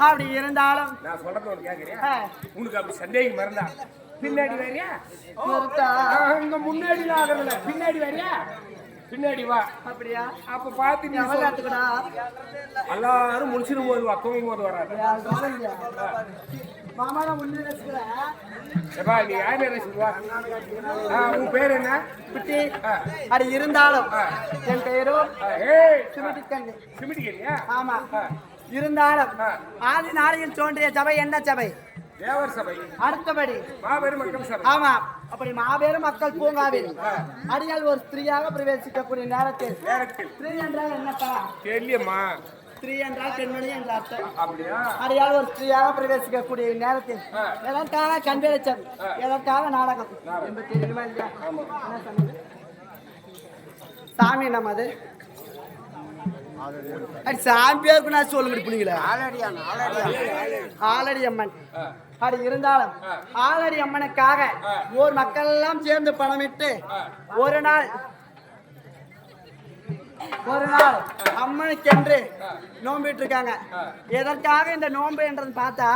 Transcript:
அப்படி இருந்தாலும் நான் சொல்றது உனக்கு அப்படி சந்தேகம் மறந்தா பின்னாடி வரியா? முன்னாடி ஆகல பின்னாடி வரியா? பின்னாடி வா. அப்படியா? அப்ப பாத்து நீ. காத்துக்கடா எல்லாரும் முடிச்சிடும் போது தூங்கும் போது வராது. மாமா நான் முன்னே வச்சுக்கிறேன் எப்பா நீ யாரு ரசிக்குவா உன் பேர் என்ன? குட்டி. அது இருந்தாலும். என் சிமிட்டிக்கிறியா ஆமா. இருந்தாலும். ஆதி நாளையில் தோன்றிய சபை என்ன சபை? தேவர் சபை. அடுத்தபடி மாபெரும் மக்கள் சபை. ஆமா. அப்படி மாபெரும் மக்கள் பூங்காவில் அடியால் ஒரு ஸ்திரீயாக பிரவேசிக்கக்கூடிய நேரத்தில் நேரத்தில். ஸ்திரீ என்றால் என்னப்பா? தெரியம்மா. ஸ்திரீ என்றால் பெண்மணி என்ற அர்த்தம். அப்படியா? அடியால் ஒரு ஸ்திரீயாக பிரவேசிக்கக்கூடிய நேரத்தில். எதற்காக கண்பெரிச்சம் எதற்காக நாடகம்? என்று தெரியுமா இல்லையா? சாமி நமது அடி சாமி பேருக்கு நான் சொல்லுங்க பிள்ளைங்களா ஆலடி அம்மன். அப்படி இருந்தாலும் ஆலடி அம்மனுக்காக ஊர் மக்கள் எல்லாம் சேர்ந்து பணமிட்டு ஒரு நாள் ஒரு நாள் அம்மனுக்கென்று நோம்பிட்டு இருக்காங்க. எதற்காக இந்த நோம்பு என்றது பார்த்தா